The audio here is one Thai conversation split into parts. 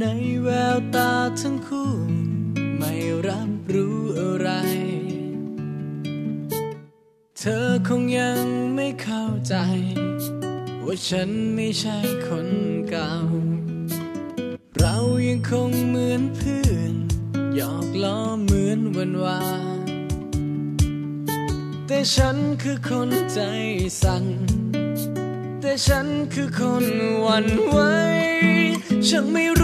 ในแววตาทั้งคู่ ไม่รับรู้อะไร เธอคงยังไม่เข้าใจ ว่าฉันไม่ใช่คนเก่า เรายังคงเหมือนเพื่อน หยอกล้อเหมือนวันวานแต่ฉันคือคนใจสั่น แต่ฉันคือคนหวันไหวฉันไม่รู้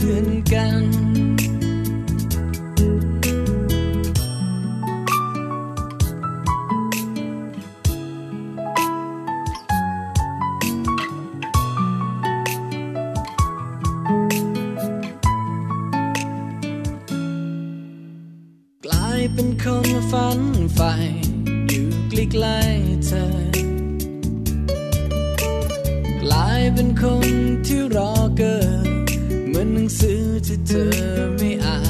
เหมือนกันกลายเป็นคนฝันใฝ่อยู่ใกล้ๆเธอกลายเป็นคนที่รอเกิน หนังสือที่เธอไม่อ่าน